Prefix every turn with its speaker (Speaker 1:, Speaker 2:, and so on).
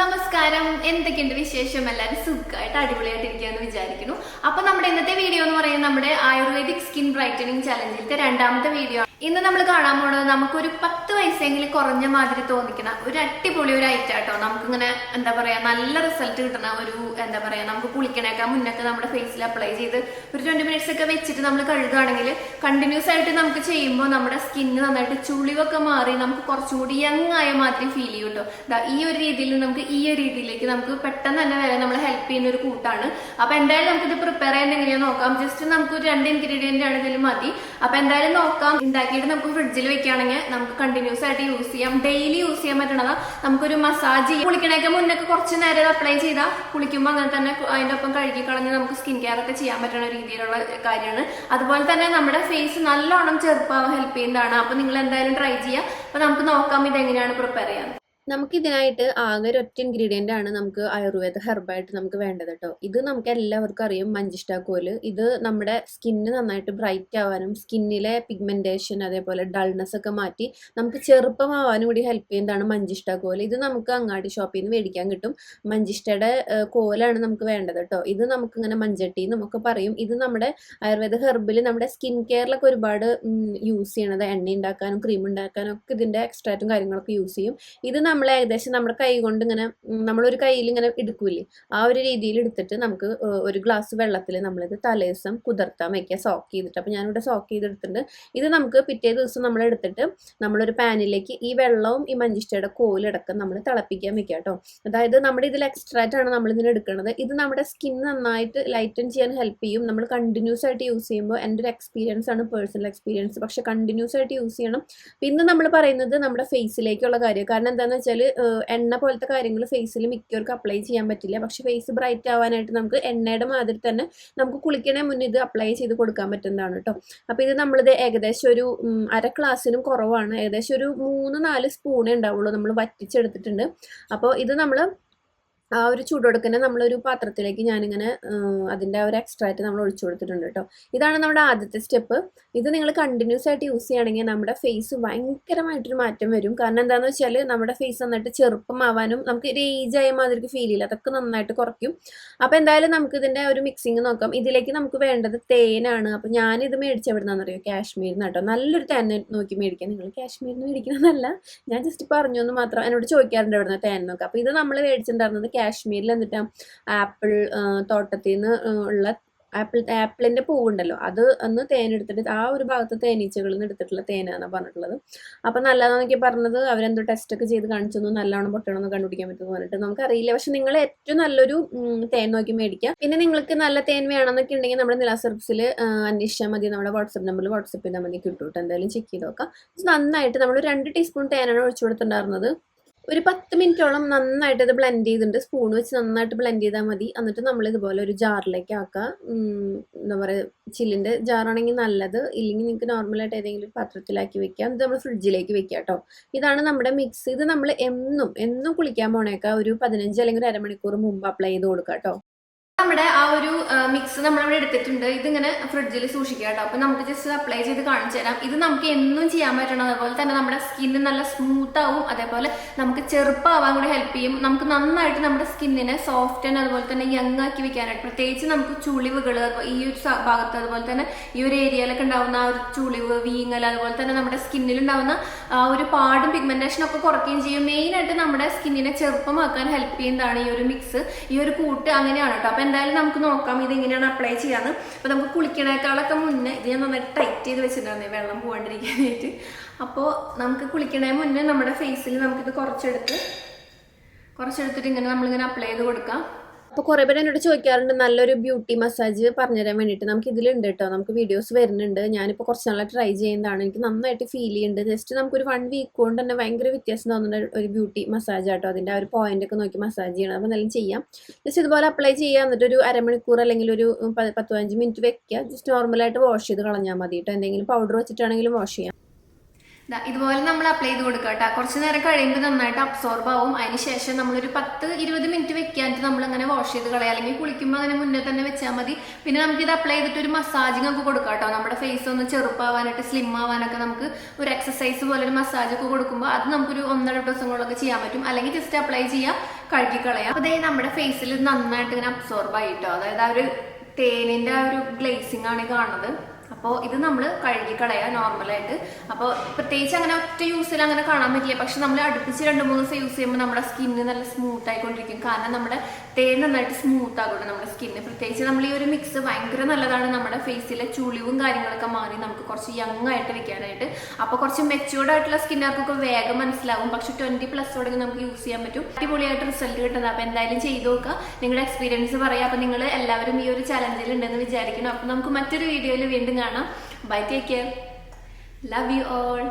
Speaker 1: നമസ്കാരം. എന്തൊക്കെയുണ്ട് വിശേഷം? എല്ലാവരും സുഖമായിട്ട് ഇരിക്കുകയെന്ന് വിചാരിക്കുന്നു. അപ്പൊ നമ്മുടെ ഇന്നത്തെ വീഡിയോ എന്ന് പറയുന്നത് നമ്മുടെ ആയുർവേദിക് സ്കിൻ ബ്രൈറ്റനിങ് ചലഞ്ചിലത്തെ രണ്ടാമത്തെ വീഡിയോ ഇന്ന് നമ്മൾ കാണാൻ പോണത് നമുക്കൊരു പത്ത് വയസ്സെങ്കിലും കുറഞ്ഞ മാതിരി തോന്നിക്കുന്ന ഒരു അടിപൊളി ഒരു ഐറ്റം കേട്ടോ നമുക്കിങ്ങനെ എന്താ പറയാ നല്ല റിസൾട്ട് കിട്ടുന്ന ഒരു എന്താ പറയാ നമുക്ക് കുളിക്കണേക്കാൾ മുന്നൊക്കെ നമ്മുടെ ഫേസിൽ അപ്ലൈ ചെയ്ത് ഒരു ട്വന്റി മിനിറ്റ്സ് ഒക്കെ വെച്ചിട്ട് നമ്മൾ കഴുകുകയാണെങ്കിൽ കണ്ടിന്യൂസ് ആയിട്ട് നമുക്ക് ചെയ്യുമ്പോൾ നമ്മുടെ സ്കിന്ന് നന്നായിട്ട് ചുളിവൊക്കെ മാറി നമുക്ക് കുറച്ചും കൂടി യങ് ആയ മാതിരി ഫീൽ ചെയ്യും കേട്ടോ ഈ ഒരു രീതിയിൽ നമുക്ക് ഈ ഒരു രീതിയിലേക്ക് നമുക്ക് പെട്ടെന്ന് തന്നെ വരെ നമ്മളെ ഹെൽപ്പ് ചെയ്യുന്ന ഒരു കൂട്ടാണ്. അപ്പൊ എന്തായാലും നമുക്ക് ഇത് പ്രിപ്പയർ ചെയ്യാൻ എങ്ങനെയാ നോക്കാം. ജസ്റ്റ് നമുക്ക് രണ്ട് ഇൻഗ്രീഡിയന്റ് ആണെങ്കിലും മതി. അപ്പൊ എന്തായാലും നോക്കാം. ഉണ്ടാക്കിയിട്ട് നമുക്ക് ഫ്രിഡ്ജിൽ വെക്കുകയാണെങ്കിൽ നമുക്ക് കണ്ടിന്യൂസ് ആയിട്ട് യൂസ് ചെയ്യാം. ഡെയിലി യൂസ് ചെയ്യാൻ പറ്റണതാ നമുക്കൊരു മസാജ് കുളിക്കണേക്ക് മുന്നൊക്കെ കുറച്ച് നേരം അപ്ലൈ ചെയ്താൽ കുളിക്കുമ്പോൾ അങ്ങനെ തന്നെ അതിന്റെ ഒപ്പം കഴുകി കളഞ്ഞ് നമുക്ക് സ്കിൻ കെയർ ഒക്കെ ചെയ്യാൻ പറ്റുന്ന രീതിയിലുള്ള കാര്യമാണ്. അതുപോലെ തന്നെ നമ്മുടെ ഫേസ് നല്ലോണം ചെറുപ്പാവാൻ ഹെൽപ്പ് ചെയ്യുന്നതാണ്. അപ്പൊ നിങ്ങൾ എന്തായാലും ട്രൈ ചെയ്യുക. അപ്പൊ നമുക്ക് നോക്കാം ഇത് എങ്ങനെയാണ് പ്രിപ്പയർ ചെയ്യാൻ
Speaker 2: നമുക്ക് ഇതിനായിട്ട് ആകെ ഒരു ഒറ്റ ഇൻഗ്രീഡിയന്റ് ആണ് നമുക്ക് ആയുർവേദ ഹെർബായിട്ട് നമുക്ക് വേണ്ടത് കേട്ടോ ഇത് നമുക്ക് എല്ലാവർക്കും അറിയും മഞ്ചിഷ്ടാക്കോൽ ഇത് നമ്മുടെ സ്കിന്ന് നന്നായിട്ട് ബ്രൈറ്റ് ആവാനും സ്കിന്നിലെ പിഗ്മെന്റേഷൻ അതേപോലെ ഡൾനെസ് ഒക്കെ മാറ്റി നമുക്ക് ചെറുപ്പമാവാനും കൂടി ഹെൽപ്പ് ചെയ്യുന്നതാണ് മഞ്ചിഷ്ടാക്കോൽ ഇത് നമുക്ക് അങ്ങാടി ഷോപ്പിൽ നിന്ന് മേടിക്കാൻ കിട്ടും. മഞ്ചിഷ്ടയുടെ കോലാണ് നമുക്ക് വേണ്ടത് കേട്ടോ ഇത് നമുക്ക് ഇങ്ങനെ മഞ്ചട്ടി നമുക്ക് പറയും. ഇത് നമ്മുടെ ആയുർവേദ ഹെർബിൽ നമ്മുടെ സ്കിൻ കെയറിലൊക്കെ ഒരുപാട് യൂസ് ചെയ്യണത്. എണ്ണ ഉണ്ടാക്കാനും ക്രീം ഉണ്ടാക്കാനും ഒക്കെ ഇതിന്റെ എക്സ്ട്രാറ്റും കാര്യങ്ങളൊക്കെ യൂസ് ചെയ്യും. ഇത് നമ്മൾ ഏകദേശം നമ്മുടെ കൈ കൊണ്ട് ഇങ്ങനെ നമ്മളൊരു കയ്യിൽ ഇങ്ങനെ എടുക്കൂലേ ആ ഒരു രീതിയിൽ എടുത്തിട്ട് നമുക്ക് ഒരു ഗ്ലാസ് വെള്ളത്തിൽ നമ്മളിത് തലേദിവസം കുതിർത്താൻ വയ്ക്കുക സോക്ക് ചെയ്തിട്ട്. അപ്പോൾ ഞാനിവിടെ സോക്ക് ചെയ്തെടുത്തിട്ടുണ്ട്. ഇത് നമുക്ക് പിറ്റേ ദിവസം നമ്മൾ എടുത്തിട്ട് നമ്മളൊരു പാനിലേക്ക് ഈ വെള്ളവും ഈ മഞ്ചിഷ്ടയുടെ കോലടക്കം നമ്മൾ തിളപ്പിക്കാൻ വെക്കുക കേട്ടോ. അതായത് നമ്മുടെ ഇതിൽ എക്സ്ട്രാക്റ്റ് ആണ് നമ്മൾ ഇതിന് എടുക്കുന്നത്. ഇത് നമ്മുടെ സ്കിൻ നന്നായിട്ട് ലൈറ്റൻ ചെയ്യാൻ ഹെൽപ്പ് ചെയ്യും. നമ്മൾ കണ്ടിന്യൂസ് ആയിട്ട് യൂസ് ചെയ്യുമ്പോൾ എന്റെ ഒരു എക്സ്പീരിയൻസ് ആണ് പേഴ്സണൽ എക്സ്പീരിയൻസ് പക്ഷെ കണ്ടിന്യൂസ് ആയിട്ട് യൂസ് ചെയ്യണം. പിന്നെ നമ്മൾ പറയുന്നത് നമ്മുടെ ഫേസിലേക്കുള്ള കാര്യം കാരണം എന്താണെന്ന് എണ്ണ പോലത്തെ കാര്യങ്ങൾ ഫേസിൽ മിക്കവർക്കും അപ്ലൈ ചെയ്യാൻ പറ്റില്ല. പക്ഷെ ഫേസ് ബ്രൈറ്റ് ആവാനായിട്ട് നമുക്ക് എണ്ണയുടെ മാതിരി തന്നെ നമുക്ക് കുളിക്കണേ മുന്നേ ഇത് അപ്ലൈ ചെയ്ത് കൊടുക്കാൻ പറ്റുന്നതാണ് കേട്ടോ അപ്പോൾ ഇത് നമ്മളിത് ഏകദേശം ഒരു അര ക്ലാസ്സിനും കുറവാണ്. ഏകദേശം ഒരു മൂന്ന് നാല് സ്പൂണേ ഉണ്ടാവുള്ളൂ നമ്മൾ വറ്റിച്ചെടുത്തിട്ടുണ്ട്. അപ്പോൾ ഇത് നമ്മൾ ആ ഒരു ചൂടൊടുക്കനെ നമ്മളൊരു പാത്രത്തിലേക്ക് ഞാനിങ്ങനെ അതിന്റെ ഒരു എക്സ്ട്രാക്റ്റ് നമ്മൾ ഒഴിച്ചു കൊടുത്തിട്ടുണ്ട് കേട്ടോ. ഇതാണ് നമ്മുടെ ആദ്യത്തെ സ്റ്റെപ്പ് ഇത് നിങ്ങൾ കണ്ടിന്യൂസ് ആയിട്ട് യൂസ് ചെയ്യുകയാണെങ്കിൽ നമ്മുടെ ഫേസ് ഭയങ്കരമായിട്ടൊരു മാറ്റം വരും. കാരണം എന്താണെന്ന് വെച്ചാൽ നമ്മുടെ ഫേസ് നന്നായിട്ട് ചെറുപ്പമാവാനും നമുക്ക് ഒരു ഏജ് ആയ മാതിരിക്ക് ഫീൽ ചെയ്യില്ല. അതൊക്കെ നന്നായിട്ട് കുറയ്ക്കും. അപ്പോൾ എന്തായാലും നമുക്ക് ഇതിന്റെ ഒരു മിക്സിങ് നോക്കാം. ഇതിലേക്ക് നമുക്ക് വേണ്ടത് തേനാണ്. അപ്പോൾ ഞാനിത് മേടിച്ച എവിടെ നിന്നാണെന്നറിയോ കാശ്മീരിൽ നിന്ന് കേട്ടോ. നല്ലൊരു തേൻ നോക്കി മേടിക്കാം. നിങ്ങൾ കാശ്മീരിൽ നിന്ന് മേടിക്കണമെന്നല്ല ഞാൻ ജസ്റ്റ് പറഞ്ഞു എന്ന് മാത്രം എന്നോട് ചോദിക്കാറുണ്ട് എവിടെ തേൻ നോക്കാം അപ്പോൾ ഇത് നമ്മൾ മേടിച്ചിട്ടുണ്ടായിരുന്നത് കാശ്മീരിൽ എന്നിട്ട് ആപ്പിൾ തോട്ടത്തിൽ നിന്ന് ഉള്ള ആപ്പിൾ ആപ്പിളിന്റെ പൂവുണ്ടല്ലോ. അത് തേൻ തേനെടുത്തിട്ട് ആ ഒരു ഭാഗത്ത് തേനീച്ചകളിൽ നിന്ന് എടുത്തിട്ടുള്ള തേനാണ് പറഞ്ഞിട്ടുള്ളത്. അപ്പം നല്ലതാണെന്നൊക്കെ പറഞ്ഞത് അവരെന്തോ ടെസ്റ്റ് ഒക്കെ ചെയ്ത് കാണിച്ചൊന്നും നല്ലോണം പൊട്ടണമെന്ന് കണ്ടുപിടിക്കാൻ പറ്റുമെന്ന് പറഞ്ഞിട്ട്. നമുക്കറിയില്ല. പക്ഷെ നിങ്ങൾ ഏറ്റവും നല്ലൊരു തേൻ നോക്കി മേടിക്കുക പിന്നെ നിങ്ങൾക്ക് നല്ല തേൻ വേണമെന്നൊക്കെ ഉണ്ടെങ്കിൽ നമ്മുടെ നില സർവീസിൽ അന്വേഷിച്ചാൽ മതി. നമ്മുടെ വാട്സപ്പ് നമ്പറിൽ വാട്സപ്പ് ചെയ്താൽ മതി. എന്തായാലും ചെക്ക് ചെയ്ത് നോക്കാം. നന്നായിട്ട് നമ്മൾ രണ്ട് ടീസ്പൂൺ തേനാണ് ഒഴിച്ചു കൊടുത്തിട്ടുണ്ടായിരുന്നത്. ഒരു പത്ത് മിനിറ്റോളം നന്നായിട്ട് ഇത് ബ്ലെൻഡ് ചെയ്തിട്ടുണ്ട്. സ്പൂൺ വെച്ച് നന്നായിട്ട് ബ്ലെൻഡ് ചെയ്താൽ മതി. എന്നിട്ട് നമ്മൾ ഇതുപോലെ ഒരു ജാറിലേക്ക് ആക്കുക. എന്താ പറയുക ചില്ലിന്റെ ജാറാണെങ്കിൽ നല്ലത്. ഇല്ലെങ്കിൽ നിങ്ങൾക്ക് നോർമലായിട്ട് ഏതെങ്കിലും ഒരു പാത്രത്തിലാക്കി വെക്കാം. ഇത് നമ്മൾ ഫ്രിഡ്ജിലേക്ക് വെക്കുക കേട്ടോ. ഇതാണ് നമ്മുടെ മിക്സ് ഇത് നമ്മൾ എന്നും എന്നും കുളിക്കാൻ പോണേക്കാ ഒരു പതിനഞ്ച് അല്ലെങ്കിൽ ഒരു അരമണിക്കൂർ മുമ്പ് അപ്ലൈ ചെയ്ത് കൊടുക്കുക കേട്ടോ.
Speaker 1: നമ്മുടെ ആ ഒരു മിക്സ് നമ്മളിവിടെ എടുത്തിട്ടുണ്ട്. ഇതിങ്ങനെ ഫ്രിഡ്ജിൽ സൂക്ഷിക്കുക കേട്ടോ. അപ്പൊ നമുക്ക് ജസ്റ്റ് അപ്ലൈ ചെയ്ത് കാണിച്ചു തരാം. ഇത് നമുക്ക് എന്നും ചെയ്യാൻ പറ്റണം. അതുപോലെ തന്നെ നമ്മുടെ സ്കിന്ന് നല്ല സ്മൂത്ത് ആവും. അതേപോലെ നമുക്ക് ചെറുപ്പമാവാൻ കൂടി ഹെൽപ്പ് ചെയ്യും. നമുക്ക് നന്നായിട്ട് നമ്മുടെ സ്കിന്നിനെ സോഫ്റ്റ് ആൻഡ് അതുപോലെ തന്നെ യങ് ആക്കി വെക്കാനായിട്ട്. പ്രത്യേകിച്ച് നമുക്ക് ചുളിവുകൾ ഈ ഒരു ഭാഗത്ത് അതുപോലെ തന്നെ ഈ ഒരു ഏരിയയിലൊക്കെ ഉണ്ടാവുന്ന ആ ഒരു ചുളിവ് വീങ്ങൽ അതുപോലെ തന്നെ നമ്മുടെ സ്കിന്നിൽ ഉണ്ടാവുന്ന ആ ഒരു പാടും പിഗ്മെന്റേഷൻ ഒക്കെ കുറയ്ക്കുകയും ചെയ്യും. മെയിൻ ആയിട്ട് നമ്മുടെ സ്കിന്നിനെ ചെറുപ്പമാക്കാൻ ഹെൽപ്പ് ചെയ്യുന്നതാണ് ഈ ഒരു മിക്സ് ഈ ഒരു കൂട്ട് അങ്ങനെയാണ് കേട്ടോ. എന്തായാലും നമുക്ക് നോക്കാം ഇത് എങ്ങനെയാണ് അപ്ലൈ ചെയ്യാന്ന്. അപ്പൊ നമുക്ക് കുളിക്കണേക്കാളൊക്കെ മുന്നേ ഇത് ഞാൻ നന്നായിട്ട് ടൈറ്റ് ചെയ്ത് വെച്ചിട്ടുണ്ടായിരുന്നു വെള്ളം പോകാണ്ടിരിക്കാനായിട്ട് അപ്പോൾ നമുക്ക് കുളിക്കണേ മുന്നേ നമ്മുടെ ഫേസിൽ നമുക്കിത് കുറച്ചെടുത്ത് കുറച്ചെടുത്തിട്ട് ഇങ്ങനെ നമ്മളിങ്ങനെ അപ്ലൈ ചെയ്ത് കൊടുക്കാം.
Speaker 2: അപ്പോൾ കുറേ പേര് എന്നോട് ചോദിക്കാറുണ്ട് നല്ലൊരു ബ്യൂട്ടി മസാജ് പറഞ്ഞു പറഞ്ഞുതരാൻ വേണ്ടിയിട്ട്. നമുക്ക് ഇതിലുണ്ട് കേട്ടോ നമുക്ക് വീഡിയോസ് വരുന്നുണ്ട്. ഞാനിപ്പോൾ കുറച്ച് നാളെ ട്രൈ ചെയ്യുന്നതാണ്. എനിക്ക് നന്നായിട്ട് ഫീൽ ചെയ്യുന്നുണ്ട്. ജസ്റ്റ് നമുക്കൊരു വൺ വീക്ക് കൊണ്ട് തന്നെ ഭയങ്കര വ്യത്യാസം തോന്നുന്ന ഒരു ബ്യൂട്ടി മസാജ് ആട്ടോ. അതിന്റെ ആ ഒരു പോയിന്റ് ഒക്കെ നോക്കി മസാജ് ചെയ്യണം. അപ്പോൾ നല്ല ചെയ്യാം. ജസ്റ്റ് ഇതുപോലെ അപ്ലൈ ചെയ്യുക എന്നിട്ട് ഒരു അരമണിക്കൂർ അല്ലെങ്കിൽ ഒരു പത്ത് പതിനഞ്ച് മിനിറ്റ് വെക്കുക ജസ്റ്റ് നോർമലായിട്ട് വാഷ് ചെയ്ത് കളഞ്ഞാൽ മതി കേട്ടോ എന്തെങ്കിലും പൗഡർ വെച്ചിട്ടാണെങ്കിലും വാഷ് ചെയ്യാം.
Speaker 1: ഇതുപോലെ നമ്മൾ അപ്ലൈ ചെയ്ത് കൊടുക്കുക കേട്ടോ കുറച്ച് നേരം കഴിയുമ്പോൾ നന്നായിട്ട് അബ്സോർബ് ആവും. അതിനുശേഷം നമ്മളൊരു പത്ത് ഇരുപത് മിനിറ്റ് വെക്കാനായിട്ട് നമ്മൾ അങ്ങനെ വാഷ് ചെയ്ത് കളയാം അല്ലെങ്കിൽ കുളിക്കുമ്പോൾ അങ്ങനെ മുന്നേ തന്നെ വെച്ചാൽ മതി. പിന്നെ നമുക്ക് ഇത് അപ്ലൈ ചെയ്തിട്ട് ഒരു മസാജിങ് ഒക്കെ കൊടുക്കാം കേട്ടോ നമ്മുടെ ഫേസ് ഒന്ന് ചെറുപ്പാവാനായിട്ട് സ്ലിം ആവാനൊക്കെ നമുക്ക് ഒരു എക്സസൈസ് പോലെ ഒരു മസാജ് ഒക്കെ കൊടുക്കുമ്പോൾ അത് നമുക്കൊരു ഒന്നര ദിവസങ്ങളിലൊക്കെ ചെയ്യാൻ പറ്റും. അല്ലെങ്കിൽ ജസ്റ്റ് അപ്ലൈ ചെയ്യാം കഴുകി കളയാം. അതേ നമ്മുടെ ഫേസിൽ നന്നായിട്ട് ഇങ്ങനെ അബ്സോർബ് ആയിട്ടോ അതായത് ആ ഒരു തേനിന്റെ ആ ഒരു ഗ്ലേസിംഗ് ആണ് കാണുന്നത്. അപ്പോൾ ഇത് നമ്മൾ കഴുകി കളയുക നോർമലായിട്ട് അപ്പോൾ പ്രത്യേകിച്ച് അങ്ങനെ ഒറ്റ യൂസിൽ അങ്ങനെ കാണാൻ പറ്റില്ല. പക്ഷെ നമ്മൾ അടുപ്പിച്ച് രണ്ട് മൂന്ന് ദിവസം യൂസ് ചെയ്യുമ്പോൾ നമ്മുടെ സ്കിന്ന് നല്ല സ്മൂത്ത് ആയിക്കൊണ്ടിരിക്കും. കാരണം നമ്മുടെ തേൻ നന്നായിട്ട് സ്മൂത്ത് ആകുന്നുണ്ട് നമ്മുടെ സ്കിന്ന് പ്രത്യേകിച്ച് നമ്മൾ ഈ ഒരു മിക്സ് ഭയങ്കര നല്ലതാണ് നമ്മുടെ ഫേസിലെ ചുളിവും കാര്യങ്ങളൊക്കെ മാറി നമുക്ക് കുറച്ച് യങ് ആയിട്ട് വെക്കാനായിട്ട്. അപ്പോൾ കുറച്ച് മെച്ചുവേർഡ് ആയിട്ടുള്ള സ്കിന്നുകാർക്കൊക്കെ വേഗം മനസ്സിലാവും. പക്ഷെ ട്വന്റി പ്ലസ് തുടങ്ങി നമുക്ക് യൂസ് ചെയ്യാൻ പറ്റും. അടിപൊളിയായിട്ട് റിസൾട്ട് കിട്ടുന്നത്. അപ്പോൾ എന്തായാലും ചെയ്ത് നോക്കുക. നിങ്ങളുടെ എക്സ്പീരിയൻസ് പറയാം. അപ്പോൾ നിങ്ങൾ എല്ലാവരും ഈ ഒരു ചലഞ്ചിൽ ഉണ്ടെന്ന് വിചാരിക്കണം അപ്പോൾ നമുക്ക് മറ്റൊരു വീഡിയോയിൽ വീണ്ടും കാണാം. Bye take care love you all